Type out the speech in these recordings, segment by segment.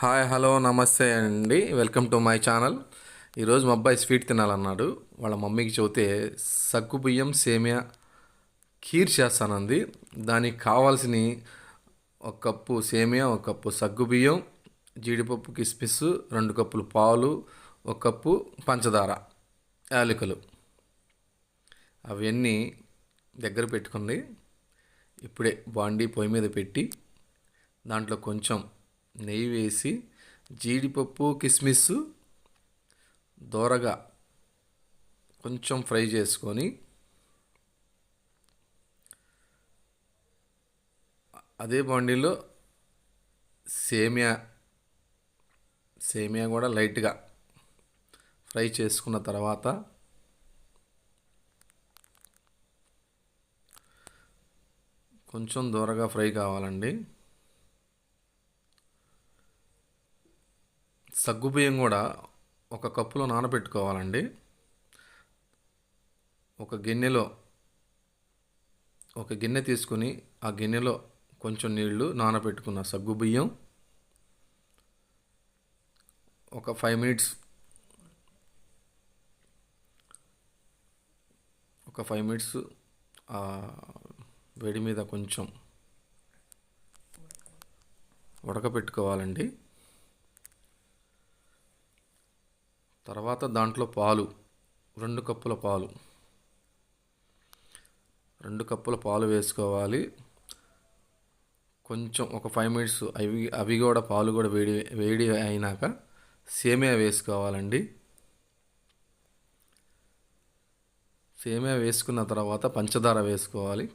Hi hello నమస్తే అండి. Welcome to my channel. ఈరోజు మా అబ్బాయి స్వీట్ తినాలన్నాడు. వాళ్ళ మమ్మీకి చెబితే సగ్గు బియ్యం సేమియా ఖీర్ చేస్తానంది. దానికి కావాల్సిన ఒక కప్పు సేమియా ఒక కప్పు సగ్గు బియ్యం జీడిపప్పు కిస్మిస్ రెండు కప్పులు పాలు ఒక కప్పు పంచదార యాలకులు. అవన్నీ దగ్గర పెట్టుకుంది. ఇప్పుడే బాండీ పొయ్యి మీద పెట్టి దాంట్లో కొంచెం నెయ్యి వేసి జీడిపప్పు కిస్మిస్ దోరగా కొంచెం ఫ్రై చేసుకొని అదే బాండీలో సేమియా సేమియా కూడా లైట్గా ఫ్రై చేసుకున్న తర్వాత కొంచెం దూరగా ఫ్రై కావాలండి. సగ్గుబియ్యం కూడా ఒక కప్పులో నానబెట్టుకోవాలండి. ఒక గిన్నెలో ఒక గిన్నె తీసుకుని ఆ గిన్నెలో కొంచెం నీళ్ళు నానబెట్టుకున్న సగ్గుబియ్యం. ఒక ఫైవ్ మినిట్స్ ఒక ఫైవ్ మినిట్స్ వేడి మీద కొంచెం ఉడకపెట్టుకోవాలండి తర్వాత దాంట్లో పాలు రెండు కప్పుల పాలు. రెండు కప్పుల పాలు వేసుకోవాలి. కొంచెం ఒక ఫైవ్ మినిట్స్ అవి అవి కూడా పాలు కూడా వేడి వేడి అయినాక సేమియా వేసుకోవాలండి. సేమియా వేసుకున్న తర్వాత పంచదార వేసుకోవాలి.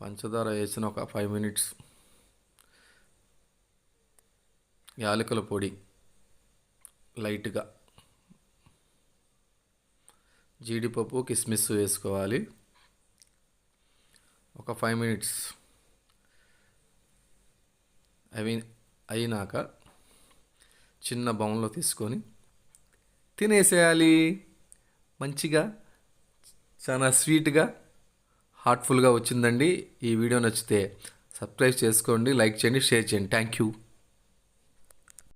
పంచదార వేసిన ఒక ఫైవ్ మినిట్స్ యాలకుల పొడి లైట్గా. జీడిపప్పు కిస్మిస్ వేసుకోవాలి. ఒక ఫైవ్ మినిట్స్ అవి అయినాక చిన్న బౌన్లో తీసుకొని తినేసేయాలి. మంచిగా చాలా స్వీట్గా హార్ట్ఫుల్గా వచ్చిందండి. ఈ వీడియో నచ్చితే సబ్స్క్రైబ్ చేసుకోండి లైక్ చేయండి షేర్ చేయండి. Thank you.